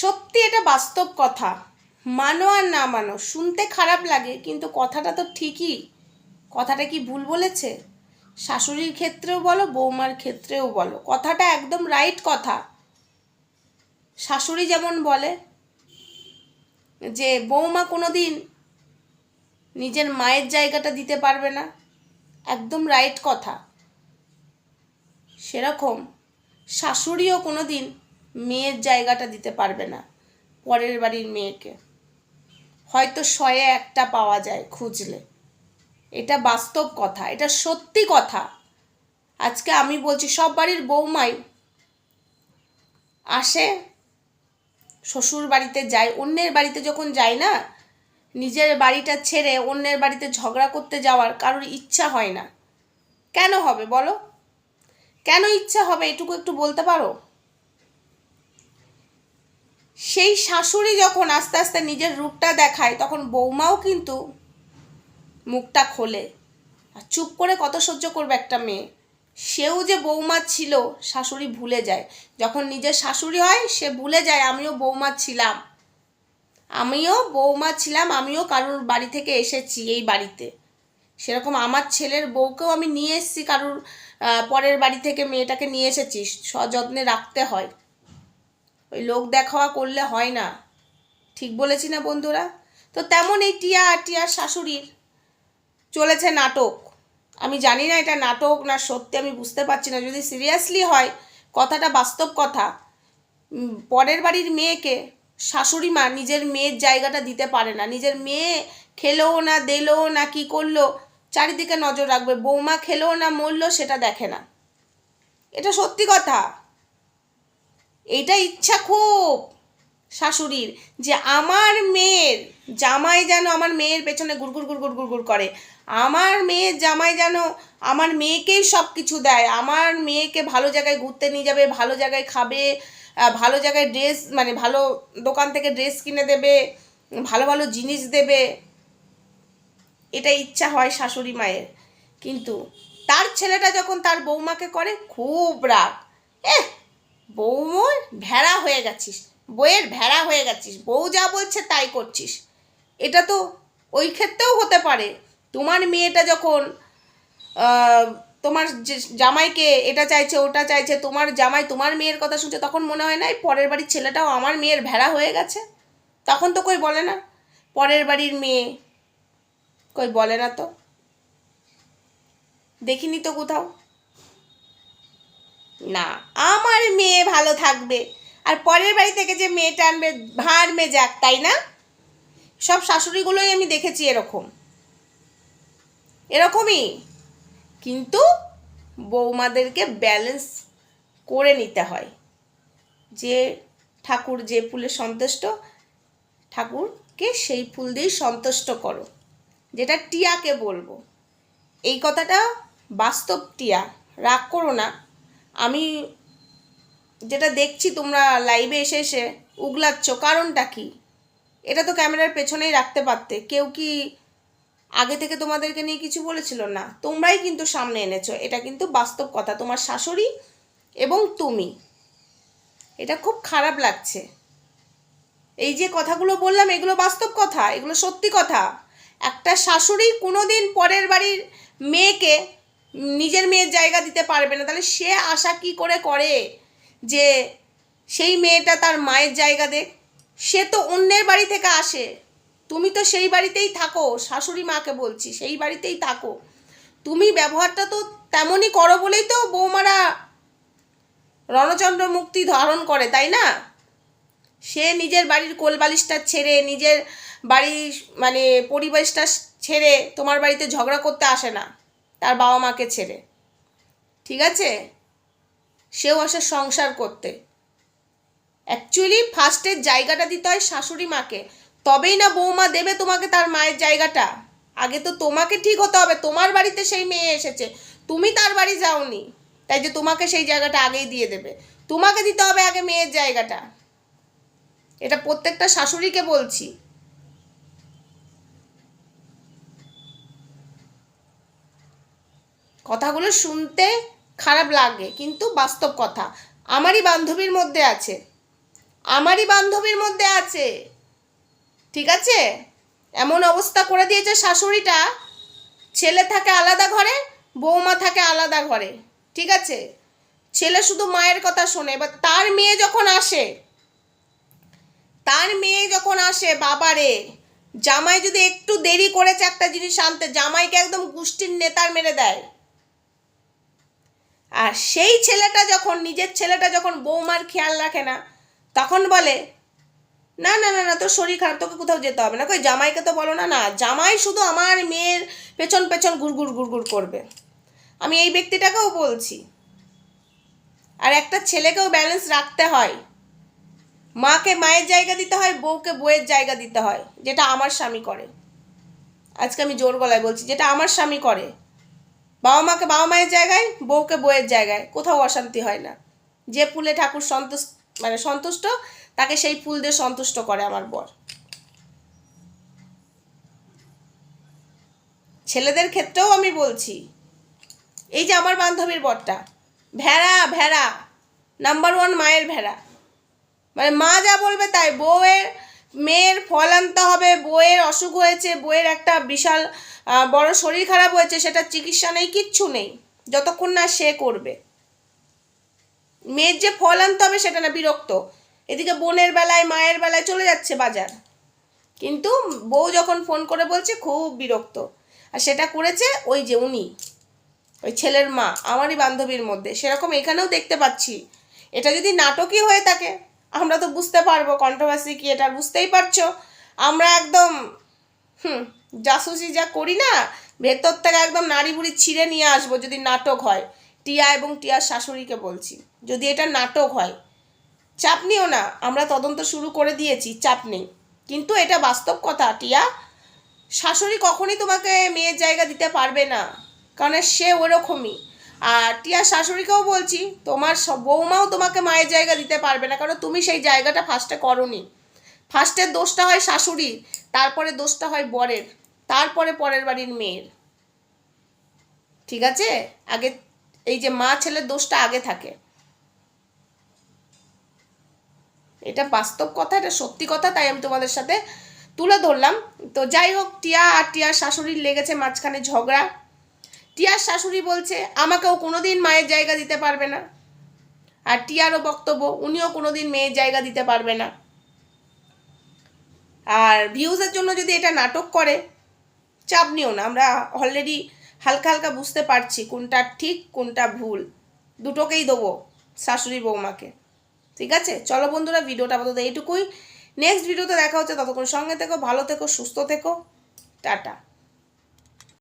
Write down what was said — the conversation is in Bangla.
সত্যি এটা বাস্তব কথা। মানো আর না মানো, শুনতে খারাপ লাগে, কিন্তু কথাটা তো ঠিকই। কথাটা কি ভুল বলেছে? শাশুড়ির ক্ষেত্রেও বলো, বৌমার ক্ষেত্রেও বলো, কথাটা একদম রাইট কথা। শাশুড়ি যেমন বলে যে, বৌমা কোনো দিন নিজের মায়ের জায়গাটা দিতে পারবে না, একদম রাইট কথা। সেরকম শাশুড়িও কোনো দিন মেয়ের জায়গাটা দিতে পারবে না পরের বাড়ির মেয়েকে। হয়তো শয়ে একটা পাওয়া যায় খুঁজলে। এটা বাস্তব কথা, এটা সত্যি কথা। আজকে আমি বলছি, সব বাড়ির বৌমাই আসে, শ্বশুর বাড়িতে যায়, অন্যের বাড়িতে যখন যায় না, নিজের বাড়িটা ছেড়ে অন্যের বাড়িতে ঝগড়া করতে যাওয়ার কারোর ইচ্ছা হয় না। কেন হবে বলো? কেন ইচ্ছা হবে? এটুকু একটু বলতে পারো? সেই শাশুড়ি যখন আস্তে আস্তে নিজের রূপটা দেখায়, তখন বৌমাও কিন্তু মুখটা খোলে। আর চুপ করে কত সহ্য করবে একটা মেয়ে? সেও যে বৌমা ছিল, শাশুড়ি ভুলে যায়। যখন নিজের শাশুড়ি হয়, সে ভুলে যায়, আমিও বৌমা ছিলাম। আমিও বৌমা ছিলাম, আমিও কারোর বাড়ি থেকে এসেছি এই বাড়িতে। সেরকম আমার ছেলের বউকেও আমি নিয়ে এসেছি, কারোর পরের বাড়ি থেকে মেয়েটাকে নিয়ে এসেছি। সযত্নে রাখতে হয়। ওই লোক দেখাওয়া করলে হয় না। ঠিক বলেছি না বন্ধুরা? তো তেমন এই টিয়া আর টিয়ার শাশুড়ির চলেছে নাটক। আমি জানি না এটা নাটক না সত্যি, আমি বুঝতে পারছি না। যদি সিরিয়াসলি হয়, কথাটা বাস্তব কথা পরের বাড়ির মেয়েকে শাশুড়ি মা নিজের মেয়ের জায়গাটা দিতে পারে না। নিজের মেয়ে খেলো না, দিলো না, কি করল, চারিদিকে নজর রাখবে। বৌমা খেলো না, মরলো, সেটা দেখে না। এটা সত্যি কথা। এটা ইচ্ছা খুব শাশুড়ির যে আমার মেয়ের জামাই যেন আমার মেয়ের পেছনে গুড়গুড় গুড়গুড় গুড়গুড় করে। আমার মেয়ের জামাই যেন আমার মেয়েকেই সব কিছু দেয়। আমার মেয়েকে ভালো জায়গায় ঘুরতে নিয়ে যাবে, ভালো জায়গায় খাবে ভালো জায়গায় ড্রেস মানে ভালো দোকান থেকে ড্রেস কিনে দেবে, ভালো ভালো জিনিস দেবে। এটা ইচ্ছা হয় শাশুড়ি মায়ের। কিন্তু তার ছেলেটা যখন তার বৌমাকে করে, খুব রাগ। এ বৌমোর ভেড়া হয়ে গেছিস। বইয়ের ভেড়া হয়ে গেছিস। বউ যা বলছে তাই করছিস। এটা তো ওই ক্ষেত্রেও হতে পারে। তোমার মেয়েটা যখন তোমার জামাইকে এটা চাইছে, ওটা চাইছে, তোমার জামাই তোমার মেয়ের কথা শুনছে, তখন মনে হয় না পরের বাড়ির ছেলেটাও আমার মেয়ের ভেড়া হয়ে গেছে? তখন তো কই বলে না। পরের বাড়ির মেয়ে কই বলে না তো? দেখিনি তো কোথাও। না, আমার মেয়ে ভালো থাকবে। আর পরের বাড়ি থেকে যে মেয়েটা আনবে ভাঁড় মে যাক তাই না? সব শাশুড়িগুলোই আমি দেখেছি এরকম। এরকমই। কিন্তু বৌমাদেরকে ব্যালেন্স করে নিতে হয়। যে ঠাকুর যে ফুলে সন্তুষ্ট, ঠাকুরকে সেই ফুল দিয়েই সন্তুষ্ট করো। যেটা টিয়াকে বলব। এই কথাটা বাস্তব টিয়া, রাগ করো না। আমি যেটা দেখছি তোমরা লাইভে এসে এসে উগলাচ্ছ, কারণটা কি? এটা তো ক্যামেরার পেছনেই রাখতে পারতে। কেউ কি আগে থেকে তোমাদেরকে নিয়ে কিছু বলেছিল? না। তোমরাই কিন্তু সামনে এনেছো। এটা কিন্তু বাস্তব কথা। তোমার শাশুড়ি এবং তুমি। এটা খুব খারাপ লাগছে। এই যে কথাগুলো বললাম, এগুলো বাস্তব কথা, এগুলো সত্যি কথা। একটা শাশুড়ি কোনোদিন পরের বাড়ির মেয়েকে নিজের মেয়ের জায়গা দিতে পারবে না। তাহলে সে আশা কি করে করে যে সেই মেয়েটা তার মায়ের জায়গা দেখ? সে তো অন্যের বাড়ি থেকে আসে। তুমি তো সেই বাড়িতেই থাকো, শাশুড়ি মাকে বলছি, সেই বাড়িতেই থাকো। তুমি ব্যবহারটা তো তেমনই করো বলেই তো বৌমারা রণচন্দ্র মুক্তি ধারণ করে, তাই না? সে নিজের বাড়ির কোলবালিশটা ছেড়ে, নিজের বাড়ির মানে পরিবেশটা ছেড়ে তোমার বাড়িতে ঝগড়া করতে আসে না। তার বাবা মাকে ছেড়ে। ঠিক আছে? সেও আসে সংসার করতে। অ্যাকচুয়ালি ফার্স্টের জায়গাটা দিতে হয় শাশুড়ি মাকে। তবেই না বৌমা দেবে তোমাকে তার মায়ের জায়গাটা। আগে তো তোমাকে ঠিক হতে হবে। তোমার বাড়িতে সেই মেয়ে এসেছে। তুমি তার বাড়ি যাওনি। তাই যে তোমাকে সেই জায়গাটা আগেই দিয়ে দেবে। তোমাকে দিতে হবে আগে মেয়ের জায়গাটা। এটা প্রত্যেকটা শাশুড়িকে বলছি। কথাগুলো শুনতে খারাপ লাগে, কিন্তু বাস্তব কথা। আমারই বান্ধবীর মধ্যে আছে। আমারই বান্ধবীর মধ্যে আছে। ঠিক আছে? এমন অবস্থা করে দিয়েছে শাশুড়িটা। ছেলে থাকে আলাদা ঘরে, বৌমা থাকে আলাদা ঘরে। ঠিক আছে? ছেলে শুধু মায়ের কথা শোনে। এবার তার মেয়ে যখন আসে, তার মেয়ে যখন আসে, বাবারে, জামাই যদি একটু দেরি করেছে একটা জিনিস আনতে, জামাইকে একদম গোষ্ঠীর নেতার মেরে দেয়। আর সেই ছেলেটা যখন, নিজের ছেলেটা যখন বৌমার খেয়াল রাখে না, তখন বলে, না না না না, তোর শরীর খারাপ, তোকে কোথাও যেতে হবে না। কই, জামাইকে তো বলো না না, জামাই শুধু আমার মেয়ের পেছন পেছন গুড়গুড় গুড়গুড় করবে। আমি এই ব্যক্তিটাকেও বলছি। আর একটা ছেলেকেও ব্যালেন্স রাখতে হয়। মাকে মায়ের জায়গা দিতে হয়, বউকে বউয়ের জায়গা দিতে হয়, যেটা আমার স্বামী করে। আজকে আমি জোর গলায় বলছি, যেটা আমার স্বামী করে। বাবা মাকে বাবা মায়ের জায়গায়, বউকে বউয়ের জায়গায়। কোথাও অশান্তি হয় না। যে ফুলে ঠাকুর সন্তুষ্ট মানে সন্তুষ্ট, তাকে সেই ফুল দিয়ে সন্তুষ্ট করে আমার বর। ছেলেদের ক্ষেত্রেও আমি বলছি, এই যে আমার বান্ধবীর বরটা, ভেড়া ভেড়া নাম্বার ওয়ান মায়ের ভেড়া। মানে মা যা বলবে তাই, বউয়ের মেয়ের ফল আনতে হবে, বউয়ের অসুখ হয়েছে, বউয়ের একটা বিশাল বড় শরীর খারাপ হয়েছে, সেটা চিকিৎসা নেই, কিচ্ছু নেই, যতক্ষণ না সে করবে। মেয়ের যে ফল আনতে হবে, সেটা না, বিরক্ত। এদিকে বোনের বেলায়, মায়ের বেলায় চলে যাচ্ছে বাজার। কিন্তু বউ যখন ফোন করে বলছে, খুব বিরক্ত। আর সেটা করেছে ওই যে উনি, ওই ছেলের মা, আমারই বান্ধবীর মধ্যে। সেরকম এখানেও দেখতে পাচ্ছি। এটা যদি নাটকই হয়ে থাকে আমরা তো বুঝতে পারব কন্ট্রোভার্সি কি এটা বুঝতেই পারছ। আমরা একদম, হুম, জাসুসি যা করি না, ভেতর থেকে একদম নাড়ি বুড়ি ছিঁড়ে নিয়ে আসব যদি নাটক হয়। টিয়া এবং টিয়ার শাশুড়িকে বলছি, যদি এটা নাটক হয়। চাপ নিও না, আমরা তদন্ত শুরু করে দিয়েছি, চাপ নেই। কিন্তু এটা বাস্তব কথা, টিয়া। শাশুড়ি কখনই তোমাকে মেয়ের জায়গা দিতে পারবে না, কারণ সে ওরকমই। আর টিয়ার শাশুড়িকেও বলছি, তোমার সব- বৌমাও তোমাকে মায়ের জায়গা দিতে পারবে না, কারণ তুমি সেই জায়গাটা ফার্স্টে করনি। ফার্স্টের দোষটা হয় শাশুড়ি তারপরে দোষটা হয় বরের, তারপরে পরের বাড়ির মেয়ের। ঠিক আছে? আগে এই যে মা ছেলের দোষটা আগে থাকে। এটা বাস্তব কথা, এটা সত্যি কথা, তাই আমি তোমাদের সাথে তুলে ধরলাম। তো যাই হোক, টিয়া আর টিয়ার শাশুড়ির লেগেছে মাঝখানে ঝগড়া। টিয়ার শাশুড়ি বলছে, আমাকেও কোনোদিন মায়ের জায়গা দিতে পারবে না। আর টিয়ারও বক্তব্য, উনিও কোনোদিন মেয়ের জায়গা দিতে পারবে না। আর ভিউজের জন্য যদি এটা নাটক করে, চাপ নিও না, আমরা অলরেডি হালকা হালকা বুঝতে পারছি কোনটা ঠিক, কোনটা ভুল। দুটোকেই দেবো শাশুড়ি বৌমাকে। ঠিক আছে? চলো বন্ধুরা, ভিডিওটা আপাতত এইটুকুই। নেক্সট ভিডিওতে দেখা হচ্ছে, ততক্ষণ সঙ্গে থেকো, ভালো থেকো, সুস্থ থেকো। টাটা।